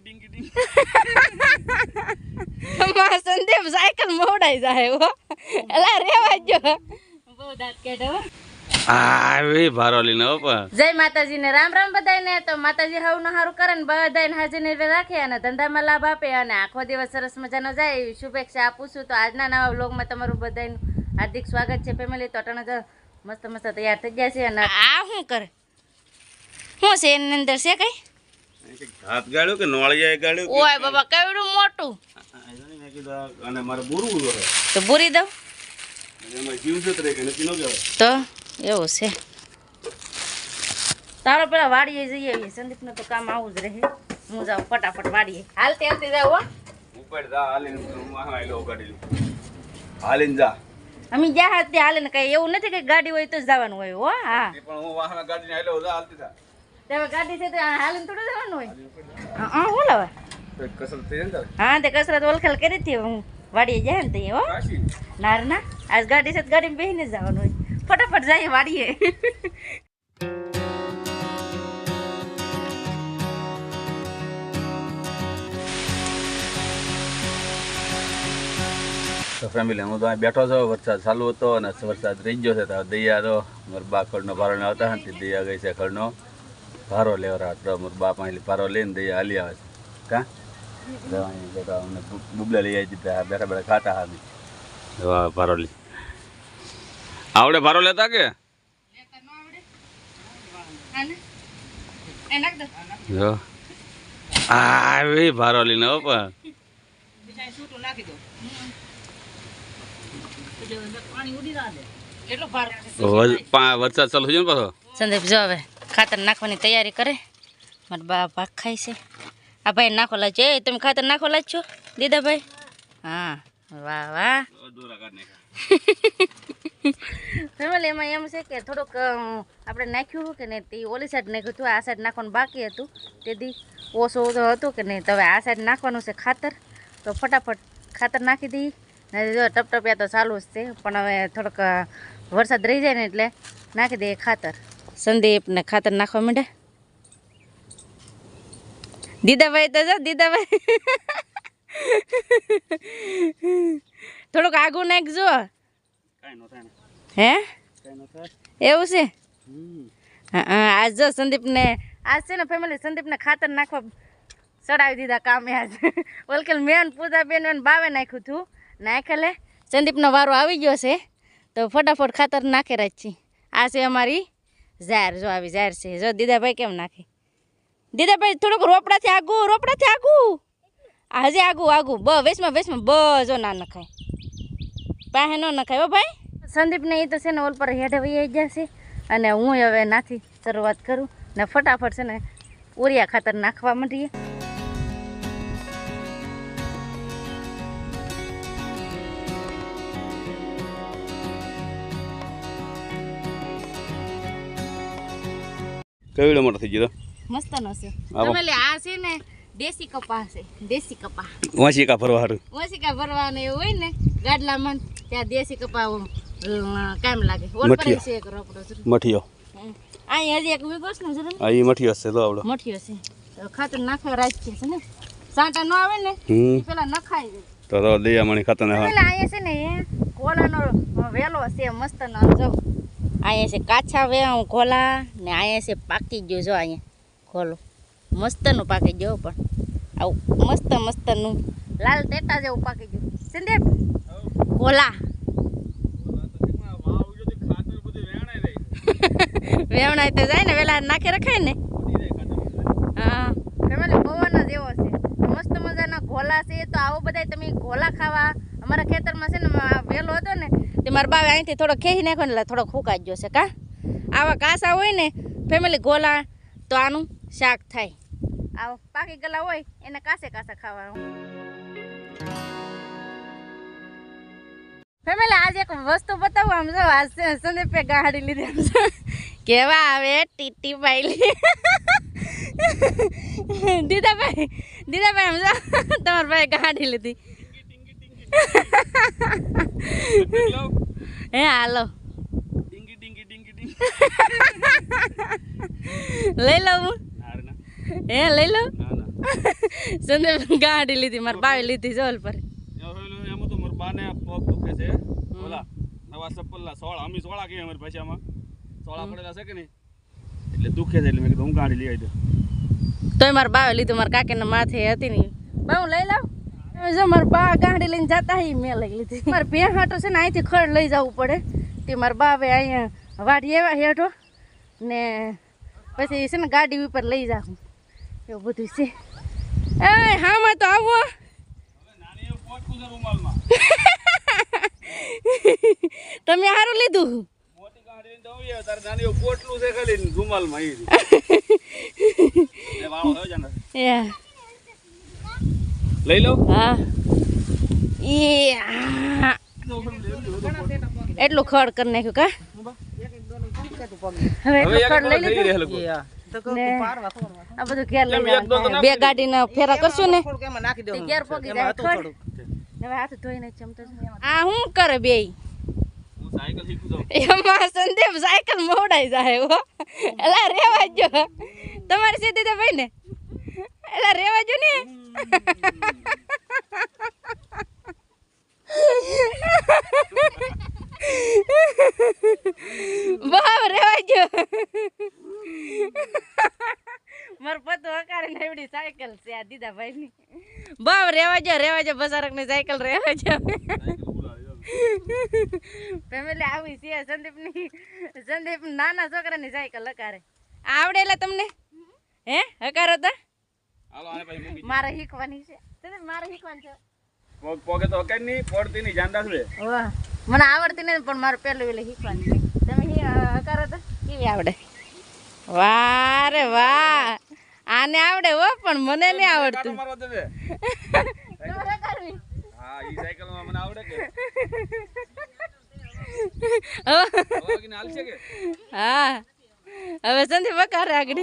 ડીંગી ડીંગી ડીંગી. મારા સંદીપ સાયકલ મોડાઈ જાય હો. એલા રેવા જો બહુ દાંત કેડો આવી જય માતાજી ને રામ રામ બધાને તો માતાજી હાવનું હારું કરે ને બધાને હાજર ને રાખે અને ધંધામાં લાભ આપે અને આખો દિવસ સરસ મજાનો જાય એવી શુભેચ્છા આપું છું. તો આજના નવા વ્લોગમાં તમારું બધાનું હાર્દિક સ્વાગત છે ફેમિલી. તો અટાણે મસ્ત મસ્ત તૈયાર થઈ ગયા છે અને આ શું કરે? શું છે? એની અંદર છે કઈ? હાથ ગાળ્યો કે નોળિયા ગાળ્યો ઓય બાબા કેવડું મોટું? મેં કીધું અને મારે બોરવું હોય તો પૂરી દઉં? એમાં જીવ છે તરે કે નથી ન કહેવાય તો એવું છે. તારો પેલા વાડીએ જઈએ આવીએ. સંદીપને તો કામ આવું જ રહે. હું જાઉં ફટાફટ વાડીએ. હાલતી હાલતી જાઉં હો. ઉપર જા હાલીને આયલો ઉગાડી હાલીને જા. અમે જ્યાં હાથ ત્યાં હાલે ને કઈ એવું નથી કે ગાડી હોય તો જ જવાનું હોય હો હા. પણ હું વાહન ગાડીને જા હાલતી જા. તમે ગાડી છે તો હાલીને થોડું જવાનું હોય. હા શું લાવે હા તે કસરત ઓલખેલ કરી હતી હું વાડીએ જાય ને ત્યાં હો. નાર ના આજ ગાડી છે તો ગાડીમાં બેસીને જ જવાનું હોય. ફટાફટ જઈએ વાડીએ. તો ફેમિલી હું તો અહીં બેઠો છો વરસાદ ચાલુ હતો અને વરસાદ રહી ગયો છે તો દૈયા તો મારા બા ખડનો ભારણ આવતા હતા દૈયા ગઈ છે ખડનો. ભારો લેવરા તો મારા બાપ અહીં ભારો લઈને દઈએ હાલી આવે છે. કા? બેઠા અમને બુબલા લઈ આવી બેઠા બેઠા ખાતા હા વાહ ભારો લઈ આવડે ભારો લેતા કે? જો. આવી ભારો લઈને હો પણ. પા- વરસાદ ચાલુ છે ને પાછો? સંદીપ જો હવે. ખાતર નાખવાની તૈયારી કરે. મારા બા ભાગ ખાય છે. આ ભાઈ નાખો લાજ. એ, તમે ખાતર નાખો લાજ છો, દીદાભાઈ? હા, વાહ વાહ. ફેમિલી એમાં એમ છે કે થોડુંક આપણે નાખ્યું કે નહીં, તે ઓલી સાઈડ નાખ્યું હતું, આ સાઈડ નાખવાનું બાકી હતું. તેથી ઓછું હતું કે નહીં હવે આ સાઈડ નાખવાનું છે ખાતર. તો ફટાફટ ખાતર નાખી દઈએ ને જો ટપટપિયા તો ચાલુ જ છે, પણ હવે થોડોક વરસાદ રહી જાય ને એટલે નાખી દઈએ ખાતર. સંદીપ ને ખાતર નાખવા માંડે. દીદાભાઈ તો જો દીદાભાઈ. થોડુંક આગું નાખજો હે? એવું છે? હા આજ જો સંદીપને આજ છે ને ફેમિલી સંદીપને ખાતર નાખવા ચડાવી દીધા કામે આજ ઓલકેલ મેન પૂજા બેન અને બાવે નાખ્યું હતું નાખેલે સંદીપનો વારો આવી ગયો છે. તો ફટાફટ ખાતર નાખે રાખી આ છે અમારી ઝાર, જો આવી ઝાર છે. જો દીદાભાઈ કેમ નાખે? દીદાભાઈ, થોડુંક રોપડાથી આગું રોપડાથી આગું. આ હજી આગું આગું. બ વેસમાં વેસમાં બ, જો ના નખાય. પાસે ન નખાય, હો ભાઈ. સંદીપને એ તો છે ને ઓલ પર હેઠે વહી જશે અને હું હવે નાથી શરૂઆત કરું ને ફટાફટ છે ને ઉરિયા ખાતર નાખવા માંડીએ. કેવડો મોટો થઈ ગયો મસ્તનો છે તમે લે આ છે ને દેશી કપા છે દેશી કપા વાંચી કા ફરવા હારું ઓશિકા ભરવાનું એવું હોય ને ગાડલામાં ત્યાં દેશી કપા કામ લાગે ઓલ પર છે એક રોકડો મઠિયો અહીં હજી એક વિગોસ ને જરૂર આ ઈ મઠિયો છે તો આવડો મઠિયો છે ખાતર નાખવા રાખીએ છે ને સાંટા ન આવે ને પેલા નખાઈ જાય તો તો દયા મણી ખાતા ને પેલા અહીંયા છે ને કોલાનો વેલો છે મસ્ત નો જો અહીંયા છે કાચા વે ખોલા ને અહીંયા છે પાકી ગયો જો અહીંયા ખોલો. મસ્તનું પાકી ગયો પણ. આવું મસ્ત મસ્તનું. લાલ ટેટા જેવું પાકી ગયું. સંદીપ ખોલા. વેવણાય તો જાય ને, વેલા નાખે રખાય ને. હા. ફેમિલી પવન જ એવો છે. મસ્ત મજાના ઘોલા છે. તો આવો બધા તમે ઘોલા ખાવા. અમારા ખેતરમાં છે ને વેલો હતો ને તે મારા બાવે અહીંથી થોડો ખેહી નાખ્યો ને એટલે થોડો ફૂંકાઈ ગયો છે, કા? આવા કાસા હોય ને ફેમિલી ગોલા તો આનું શાક થાય. આવો, પાકી ગલા હોય, એને કાસે કાસા ખાવાનું. ફેમિલી આજે એક વસ્તુ બતાવું, આમ જો આ સંદીપે ગાડી લીધી, આમ. કેવા આવે, ટીટી પાયલી દીદાભાઈ દીદાભાઈ, આમ જો, તમારા ભાઈ ગાડી લીધી. હે હાલો ડીંગી ડીંગી ડીંગી ડીંગી લઈ લઉં હે લઈ લઉં ના ના સંદીપ ગાડી લીધી મારે બાવી લીધી જોલ પર એમ તો મારા બાને પગ દુખે છે ઓલા નવા ચપ્પલના સોળા અમે સોળા કહીએ અમારી ભાષામાં સોળા પડેલા છે કે નહીં એટલે દુખે છે એટલે મેં કીધું હું ગાડી લઈ આવી દઉં તોય મારા બાવે લીધું મારા કાકીના માથે હતી નહીં બા હું લઈ લાવ જો મારા બા ગાડી લઈને જતા હી મેં લઈ લીધી. મારે બે હાટો છે ને અહીંથી ખડ લઈ જવું પડે. તે મારા બાવે અહીંયા વાડી એવા હેઠો ને પછી છે ને ગાડી ઉપર લઈ જાઉં. એવું બધું છે. એ હામાં તો આવો. તમે સારું લીધું? પોટલું છે ખાલી ઈ એ વાળો થયો જાને એ લઈ લઉં હા. એ એટલું ખડ કરી નાખ્યું કા? હવે હવે એટલું ખડ લઈ લઈ લીધું? ને આ બધું ઘેર લઈ કેમ એક દો તો જવાનું બે ગાડીના ફેરા કરશું ને? ઘેર પોગી જાય ખડ. હવે હાથ ધોઈને ચમતો આ શું કરે બે? હું સાયકલ શીખું એમાં સંદીપ સાયકલ મોડાઈ જાય હો. એલા રેવા જો તમારી સીધી તો ભાઈ ને. એલા રેવા જો ને. બાપ રેવા જો મર પતો હકારે નવડી એવડી સાયકલ છે આ દીદા ભાઈ ની બાપ રેવા જો રેવા જો બસારકની સાયકલ રેવા જો ફેમિલી આવી છે સંદીપની સંદીપ નાના છોકરાની સાયકલ હકારે. આવડે એટલે તમને. હે હકારો તો? હાલો આને પછી મારે શીખવાની છે. મારે શીખવાની છે. પગ પોગે તો હકાય નહીં પડતી નહીં જાન રાખજે વાહ. મને આવડતી નથી પણ મારે પહેલું વેલે શીખવાની છે. તમે કરો હકારો તો કેવી આવડે? વાહ રે વાહ. આને આવડે હો પણ મને નહીં આવડતું. હા હવે સંધી વકારે આગળ.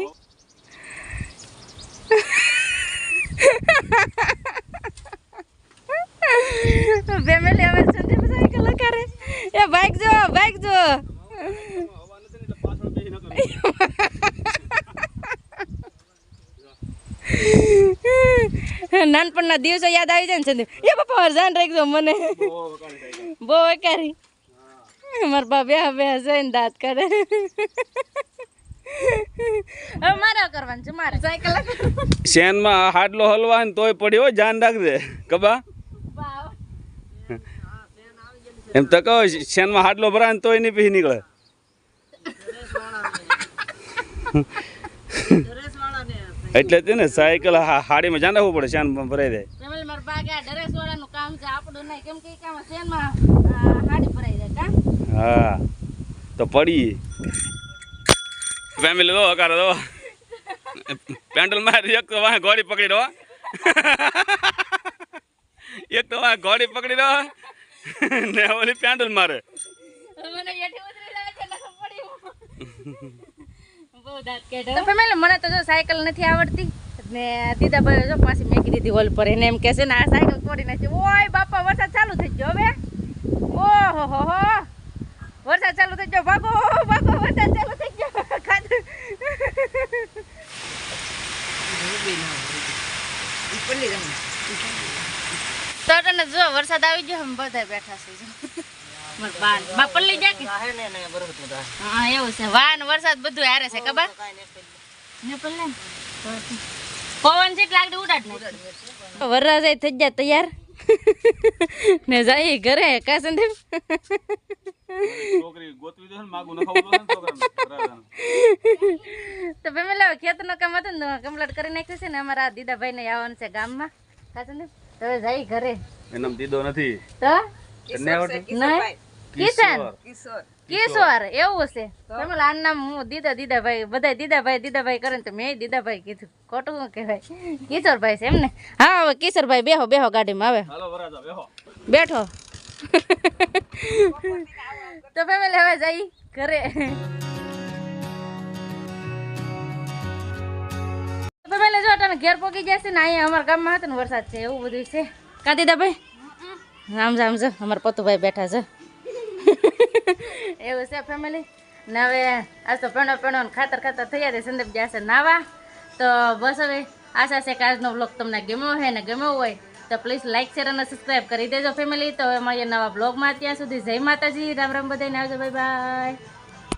ફેમિલી હવે સંદીપ સાયકલ કરે એ બાઈક જો બાઈક જો. નાનપણના દિવસો યાદ આવી જાય ને સંદીપ એ પપ્પા વરસાન રાખજો મને. બહુ વકારી મારા બાપ બે બે જોઈને દાંત કરે મારે કરવાનું છે મારે. સાયકલ શેનમાં હાડલો હલવા તોય પડી હોય જાન રાખજે. કબા? એમ તો કહો શેનમાં હાડલો ભરાય તોય નહીં પી નીકળે. એટલે તે ને સાયકલ હા હાડીમાં જાન રાખવું પડે શેન ભરાઈ જાય. હા તો પડી. ફેમિલી દો હકાર દો પેન્ડલ મારી એક તો વાહ ઘોડી પકડી દો એક તો વાહ ઘોડી પકડી દો ને ઓલી પેન્ડલ મારે. મને તો ફેમિલી મને તો જો સાયકલ નથી આવડતી ને દીદા ભાઈ જો પાછી મેકી દીધી હોલ પર. એને એમ કહેશે ને આ સાયકલ તોડી નાખી. ઓય બાપા વરસાદ ચાલુ થઈ ગયો હવે? ઓહો હો હો. વરસાદ ચાલુ થઈ ગયો. ભાગો ભાગો વરસાદ ચાલુ થઈ ગયો ખાધું તને જો વરસાદ આવી ગયો અમે બધા બેઠા છે ને- જા કે? હા એવું વાન વરસાદ બધું હારે છે ખબર? ને ને. પવન છે એટલે ઉડાડ નાખ વરરાજ થઈ ગયા તૈયાર? ને જાય ઘરે કા દેવ છોકરી ગોતવી દે ને માગું નખાવું દે છોકરાને. તો ફેમિલી હવે ખેતરનું કામ હતું ને કમ્પ્લીટ કરી નાખ્યું છે ને અમારા દીદાભાઈને આવવાનું છે ગામમાં. કા સંદીપ તો હવે જાય ઘરે. એનામ દીદો નથી. તને આવડતું કિશન? કિશોર. કિશોર. એવું છે? તમે આનું નામ હું દીદા દીદાભાઈ બધા દીદાભાઈ દીદાભાઈ કરે ને તો મેં દીદાભાઈ કીધું. ખોટું શું કહેવાય? કિશોરભાઈ છે એમ ને? હા હવે કિશોરભાઈ બેહો બેહો ગાડીમાં આવે હાલો વરાજા બેહો. બેઠો. તો ફેમિલી હવે જઈ ઘરે. ફેમિલી જો તને ઘેર પોકી જશે ને અહીંયા અમારા ગામમાં હતો ને વરસાદ છે એવું બધું છે. કા દીદાભાઈ આમ જ આમ જો અમારા પતુભાઈ બેઠા છે. એવું છે ફેમિલી ને હવે આજ તો પેણો પેણો ખાતર ખાતર થઈ જાય સંદીપ જશે નાવા. તો બસ હવે આશા છે કે આજનો બ્લોગ તમને ગમ્યો હોય ને ગમ્યો હોય તો પ્લીઝ લાઇક શેર અને સબસ્ક્રાઈબ કરી દેજો ફેમિલી તો હવે મળીએ નવા બ્લોગમાં ત્યાં સુધી જય માતાજી રામ રામ બધાને આવજો બાય બાય